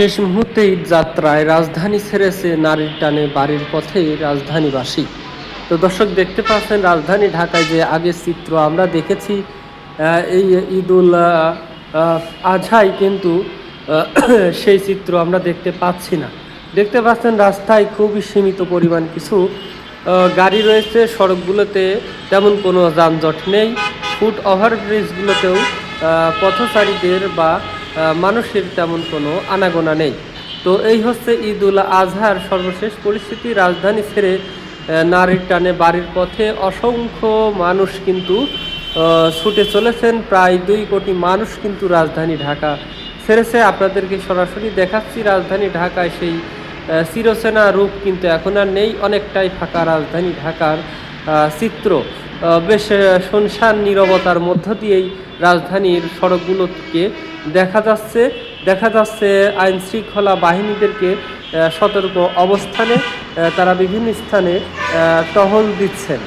শেষ মুহূর্তে যাত্রায় রাজধানী ছেড়েছে নারীর টানে বাড়ির পথে রাজধানীবাসী। তো দর্শক, দেখতে পাচ্ছেন রাজধানী ঢাকায় যে আগের চিত্র আমরা দেখেছি এই ঈদুল আজহায় কিন্তু সেই চিত্র আমরা দেখতে পাচ্ছি না। দেখতে পাচ্ছেন রাস্তায় খুবই সীমিত পরিমাণ কিছু গাড়ি রয়েছে, সড়কগুলোতে তেমন কোনো যানজট নেই। ফুট ওভারব্রিজগুলোতেও পথচারীদের বা মানুষের তেমন কোনো আনাগোনা নেই। তো এই হচ্ছে ঈদ উল আজহার সর্বশেষ পরিস্থিতি। রাজধানী ছেড়ে নারীর টানে বাড়ির পথে অসংখ্য মানুষ কিন্তু ছুটে চলেছেন। প্রায় দুই কোটি মানুষ কিন্তু রাজধানী ঢাকা ছেড়েছে। আপনাদেরকে সরাসরি দেখাচ্ছি রাজধানী ঢাকায় সেই আহ, চিরচেনা রূপ কিন্তু এখন আর নেই। অনেকটাই ফাঁকা রাজধানী ঢাকার চিত্র। বেশ শুনশান নীরবতার মধ্য দিয়েই রাজধানীর সড়কগুলোকে দেখা যাচ্ছে দেখা যাচ্ছে আইন শৃঙ্খলা বাহিনীদেরকে সতর্ক অবস্থানে তারা বিভিন্ন স্থানে টহল দিচ্ছেন।